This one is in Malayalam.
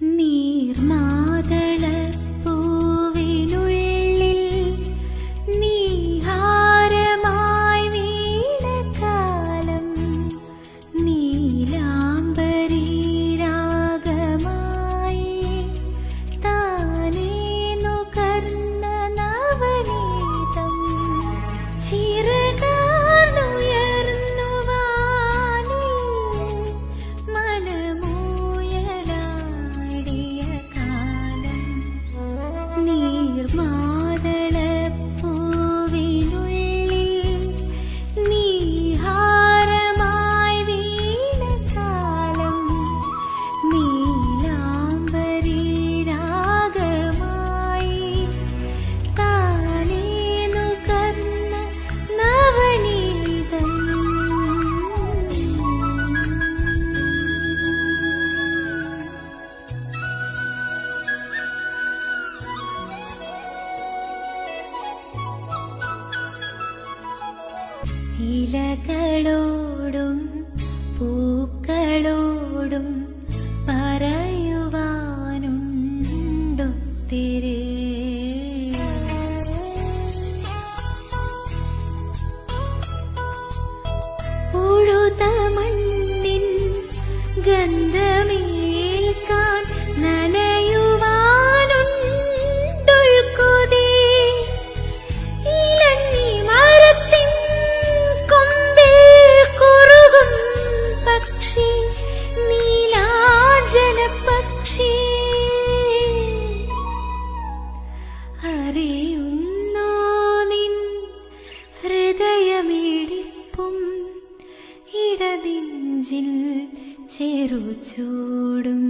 நீர்மா ഇലകളോടും പൂക്കളോടും അറിയുന്നു നിൻ ഹൃദയമിടിപ്പും ഇടതിഞ്ചിൽ ചെറുചൂടും